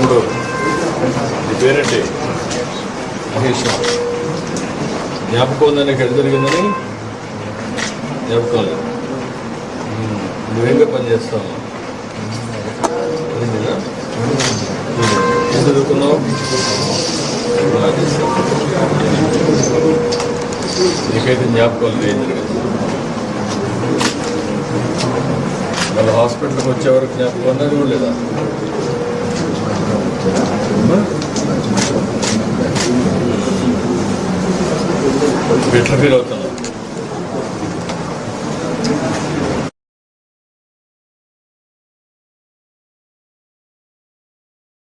తమ్ముడు. నీ పేరేంటి? మహేష్. జ్ఞాపకం ఉందని ఎక్కడ జరిగిందని? జ్ఞాపకం లేదు. నువ్వేంగా పని చేస్తావు? ఏం చదువుకున్నావు? నీకైతే జ్ఞాపకం లేదు ఏం జరిగింది? మళ్ళీ హాస్పిటల్కి వచ్చే వరకు జ్ఞాపకం ఉన్నది కూడా లేదా ఫీల్ అవుతున్నావు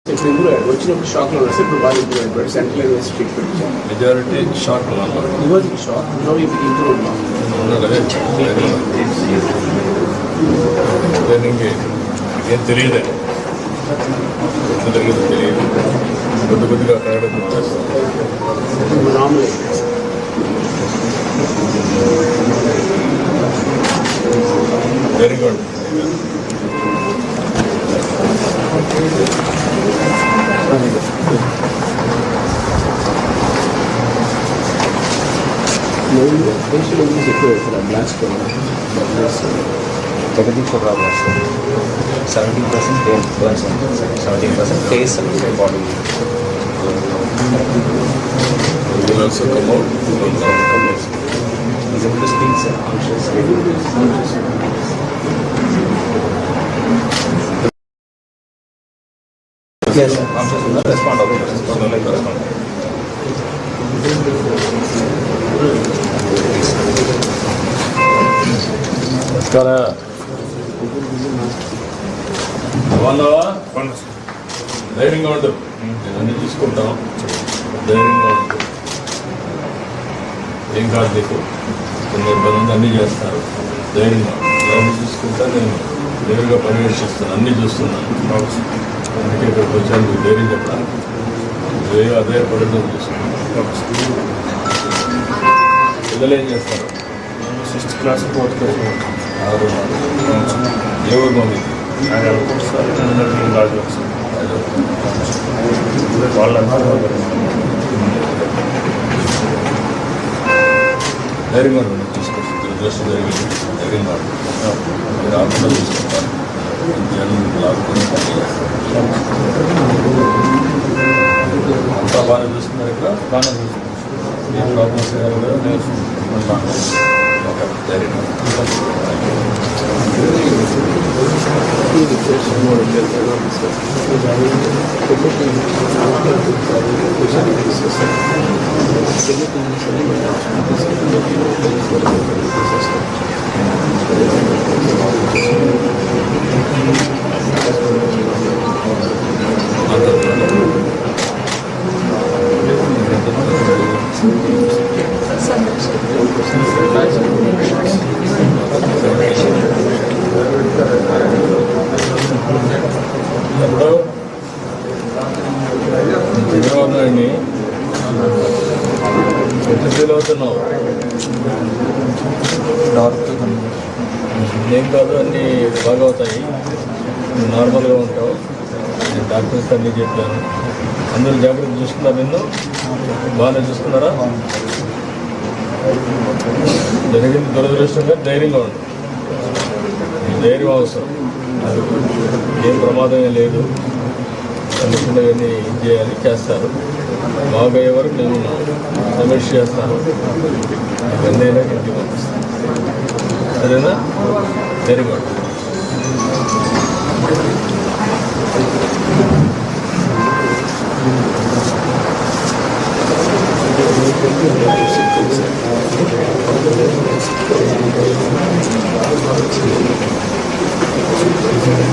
ఇప్పుడు ఇంప్రూవ్ అయ్యాడు వచ్చినప్పుడు షాక్లో ఉన్నాడు సార్ ఇప్పుడు బాగా ఇంప్రూవ్ అయిపోయాడు సెంట్రల్ యూనివర్సిటీ ట్రీట్మెంట్ ఇచ్చాను మెజారిటీ షాక్ అన్నమాట ఈ వాజ్ ఇన్ షాక్ నో ఇప్పుడు ఇంప్రూవ్ ఉన్నాం ట్రైనింగ్ ఏం తెలియదు ఎంత జరిగిందో తెలియదు కొద్ది కొద్దిగా అక్కడ గుర్తొస్తాం normal Very good. they should have used a code for a black square. But yes, everything for a black square. percent pain burns on 70% face and body. You will also come out? He's able to speak, anxious. Respond అవుతుంది బాగున్నావా ధైర్యంగా ఉండు నేను అన్ని చూసుకుంటాం ధైర్యంగా ఏం కాదు నీకు కొన్ని ఇబ్బంది అన్నీ చేస్తారు ధైర్యంగా చూసుకుంటా నేను నేరుగా పర్యవేక్షిస్తాను అన్నీ చూస్తున్నాను అందుకే ఇక్కడికి వచ్చాను ధైర్యం చెప్పడానికి అదే పడడం చూసుకుంటాను పిల్లలు ఏం చేస్తారు? సిక్స్త్ క్లాస్ ఫోర్త్ క్లాస్ ఆరు ఏ ఊరు మమ్మీ ధైర్యంగా ఉండండి. తీసుకొచ్చి జరిగింది జరిగింది మీరు పని చేస్తారు. అంతా బాగా చూస్తున్నారు ఇక్కడ. బాగా చూస్తున్నారు. ఏ ప్రాబ్లమ్స్ ఏమైనా నేను Hello? know what I mean? అవుతున్నావు ఏం కాదు అన్నీ బాగా అవుతాయి. నార్మల్గా ఉంటావు. నేను డాక్టర్స్ అన్నీ చెప్పాను. అందరూ జాగ్రత్త చూసుకున్నారు నిన్ను? బాగానే చూసుకున్నారా జరిగింది దురదృష్టంగా ధైర్యంగా ఈ ధైర్యం అవసరం. ఏం ప్రమాదం ఏం లేదు. చిన్న చిన్నవన్నీ ఏం చేయాలి చేస్తారు. బాగయ్యే వరకు నేను సమీక్ష చేస్తాను. ఇవన్నీ ఇంటికి పంపిస్తాను. సరేనా? Very good